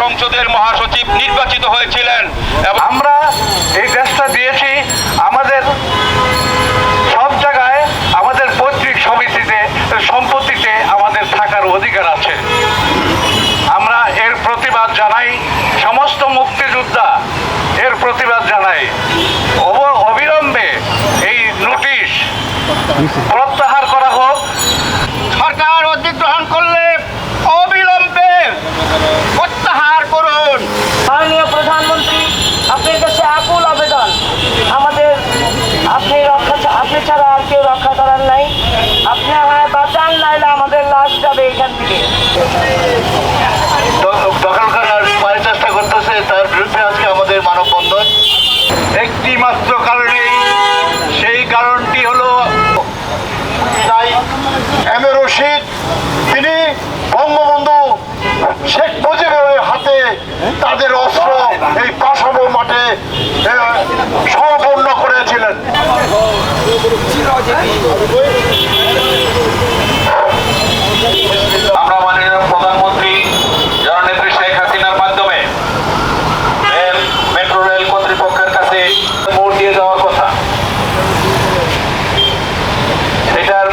পরিষদের মহাসচিব নির্বাচিত হয়েছিলেন আমরা এই দেশটা দিয়েছি আমাদের সব জায়গায় আমাদের পৈতৃক সমিতিতে, সম্পত্তিতে আমাদের থাকার অধিকার আছে। আমরা এর প্রতিবাদ জানাই, সমস্ত মুক্তিযোদ্ধা এর প্রতিবাদ জানাই। অবিলম্বে এই নোটিশ প্রত্যাহার করা হোক সরকার অধিগ্রহণ করলে অবিলম্বে প্রত্যাহার করুন মাননীয় প্রধানমন্ত্রী আপনার কাছে আকুল আবেদন আমাদের আপনি রক্ষা ছা- আপনি ছাড়া আর কেউ রক্ষা করার নাই আপনি আমায় বাঁচান নাইলে আমাদের লাশ যাবে এখান থেকে। একটি মাত্র কারণেই সেই কারণটি হলো, তাই এম এ তিনি বঙ্গবন্ধু শেখ মুজিবের হাতে তাদের অস্ত্র, এই মাঠে সম্পূর্ণ করেছিলেন আমরা মাননীয় প্রধানমন্ত্রী জননেত্রী শেখ হাসিনার মাধ্যমে রেল মেট্রো রেল কর্তৃপক্ষের কাছে ভোট দিয়ে যাওয়ার কথা এটার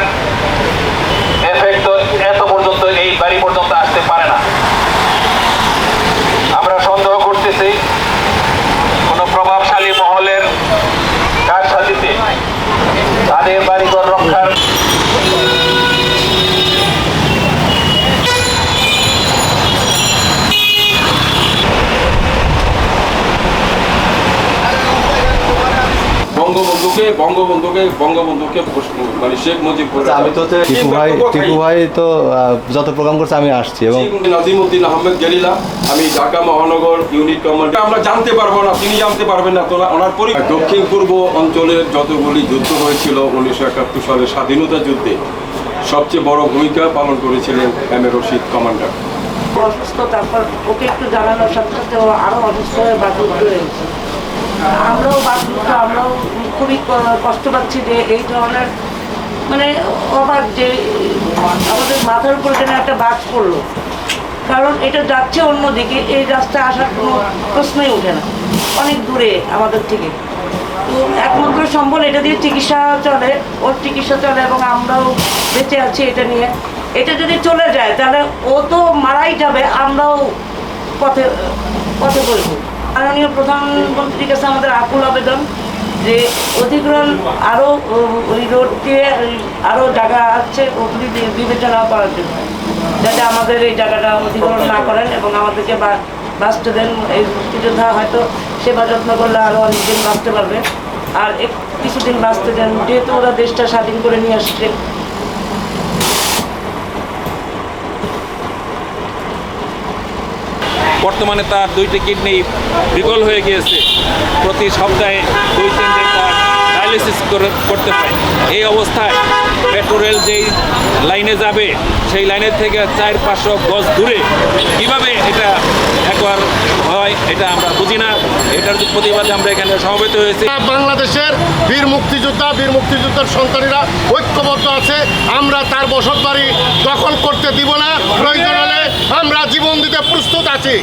এফেক্ট তো এত পর্যন্ত এই বাড়ি পর্যন্ত আসতে পারে না আমরা সন্দেহ করতেছি কোনো প্রভাবশালী মহলের কারসাজিতে তাদের বাড়িঘর রক্ষার বঙ্গবন্ধুকে বঙ্গবন্ধুকে বঙ্গবন্ধুকে মানে শেখ মুজিব করে আমি তো হচ্ছে টিপু ভাই টিপু ভাই। তো যত প্রোগ্রাম করছে আমি আসছি এবং নাজিমুদ্দিন আহমেদ গেরিলা আমি ঢাকা মহানগর ইউনিট কমান্ডার। আমরা জানতে পারব না তিনি জানতে পারবেন না। তোরা ওনার পরি দক্ষিণ পূর্ব অঞ্চলের যতগুলি যুদ্ধ হয়েছিল উনিশশো একাত্তর সালের স্বাধীনতা যুদ্ধে সবচেয়ে বড় ভূমিকা পালন করেছিলেন এম এ রশিদ কমান্ডার। অসুস্থ তারপর ওকে একটু জানানোর সাথে সাথে আরও অসুস্থ হয়ে রয়েছে আমরাও বাথরুম আমরাও খুবই কষ্ট পাচ্ছি যে এই ধরনের মানে অবাক যে আমাদের মাথার উপরে যেন একটা বাজ পড়ল। কারণ এটা যাচ্ছে অন্যদিকে, এই রাস্তায় আসার কোনো প্রশ্নই ওঠে না। অনেক দূরে আমাদের থেকে। তো একমাত্র সম্বল এটা দিয়ে চিকিৎসা চলে, ওর চিকিৎসা চলে এবং আমরাও বেঁচে আছি এটা নিয়ে। এটা যদি চলে যায়, তাহলে ও তো মারাই যাবে, আমরাও পথে পথে বলব মাননীয় প্রধানমন্ত্রীর কাছে আমাদের আকুল আবেদন যে অধিগ্রহণ আরও ওই রোড দিয়ে আরও জায়গা আছে ওগুলি বিবেচনা করার জন্য। যাতে আমাদের এই জায়গাটা অধিগ্রহণ না করেন এবং আমাদেরকে বাঁচতে দেন। এই মুক্তিযোদ্ধা হয়তো সেবা যত্ন করলে আরও অনেকদিন বাঁচতে পারবে। আর এক, কিছুদিন বাঁচতে দেন। যেহেতু ওরা দেশটা স্বাধীন করে নিয়ে আসছে বর্তমানে তার দুইটি কিডনি বিকল হয়ে গিয়েছে। প্রতি সপ্তাহে দুই তিন দিন তার ডায়ালিসিস করে করতে হয়। এই অবস্থায় মেট্রো রেল যেই লাইনে যাবে, সেই লাইনের থেকে চার, পাঁচশো গজ দূরে কীভাবে এটা একবার হয়, এটা আমরা বুঝি না। এটার প্রতিবাদে আমরা এখানে সমবেত হয়েছি। বাংলাদেশের বীর মুক্তিযোদ্ধা, বীর মুক্তিযোদ্ধার সন্তানীরা ঐক্যবদ্ধ আছে। আমরা তার বসত বাড়ি দখল করতে দিব না। হলে আমরা জীবন দিতে প্রস্তুত আছি।